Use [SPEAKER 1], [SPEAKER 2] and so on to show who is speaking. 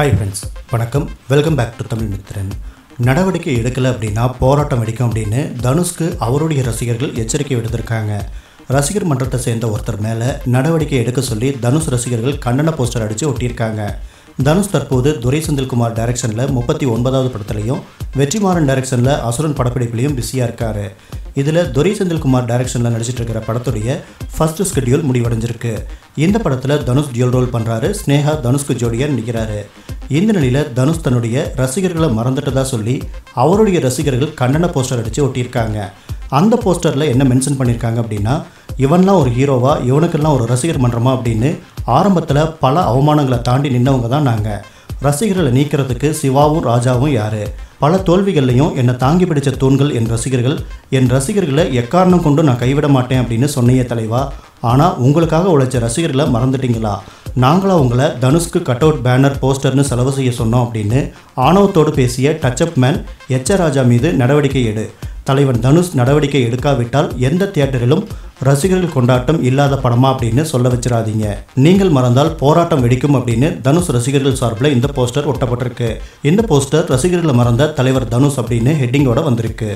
[SPEAKER 1] Hi friends வணக்கம். Welcome back to Tamil Mithran. நடவடிக்கை எடுக்கலை அப்படின்னா போராட்டம் வெடிக்கும் அப்படின்னு தனுஷ்க்கு அவருடைய ரசிகர்கள் எச்சரிக்கை விடுத்திருக்காங்க. ரசிகர் மன்றத்தை சேர்ந்த ஒருத்தர் மேலே நடவடிக்கை எடுக்க சொல்லி தனுஷ் ரசிகர்கள் கண்டன போஸ்டர் அடித்து ஒட்டியிருக்காங்க. தனுஷ் தற்போது துரை செந்தில்குமார் டைரக்ஷனில் முப்பத்தி ஒன்பதாவது படத்துலையும் வெற்றிமாறன் டைரக்ஷனில் அசுரன் படப்பிடிப்புலையும் பிஸியாக இருக்காரு. இதில் துரை செந்தில்குமார் டைரக்ஷனில் நடிச்சிட்டு இருக்கிற படத்துடைய ஃபர்ஸ்ட் ஸ்கெடியூல் முடிவடைஞ்சிருக்கு. இந்த படத்தில் தனுஷ் டியூல் ரோல் பண்ணுறாரு ஸ்னேகா தனுஷ்க்கு ஜோடியாக நடிக்கிறாரு இந்த நிலையில் தனுஷ் தன்னுடைய ரசிகர்களை மறந்துட்டதா சொல்லி அவருடைய ரசிகர்கள் கண்டன போஸ்டர் அடித்து ஒட்டியிருக்காங்க. அந்த போஸ்டரில் என்ன மென்ஷன் பண்ணியிருக்காங்க அப்படின்னா இவன்லாம் ஒரு ஹீரோவா இவனுக்கெல்லாம் ஒரு ரசிகர் மன்றமா அப்படின்னு ஆரம்பத்தில் பல அவமானங்களை தாண்டி நின்னவங்க தான் நாங்கள் ரசிகர்களை நீக்கிறதுக்கு சிவாவும் ராஜாவும் யார்? பல தோல்விகள்லையும் என்னை தாங்கி பிடிச்ச தூண்கள் என் ரசிகர்கள். என் ரசிகர்களை எக்காரணம் கொண்டு நான் கைவிட மாட்டேன் அப்படின்னு சொன்னையே தலைவா. ஆனால் உங்களுக்காக உழைச்ச ரசிகர்களை மறந்துட்டீங்களா? நாங்களா உங்களை தனுஷ்க்கு கட் அவுட் பேனர் போஸ்டர்னு செலவு செய்ய சொன்னோம் அப்படின்னு ஆணவத்தோடு பேசிய டச்சப் மேன் எச்ச ராஜா மீது நடவடிக்கை எடு. தலைவன் தனுஷ் நடவடிக்கை எடுக்காவிட்டால் எந்த தியேட்டரிலும் ரசிகர்கள் கொண்டாட்டம் இல்லாத படமா அப்படின்னு சொல்ல வச்சிடாதீங்க. நீங்கள் மறந்தால் போராட்டம் வெடிக்கும் அப்படின்னு தனுஷ் ரசிகர்கள் சார்பில் இந்த போஸ்டர் ஒட்டப்பட்டிருக்கு. இந்த போஸ்டர் ரசிகர்களை மறந்த தலைவர் தனுஷ் அப்படின்னு ஹெட்டிங்கோட வந்திருக்கு.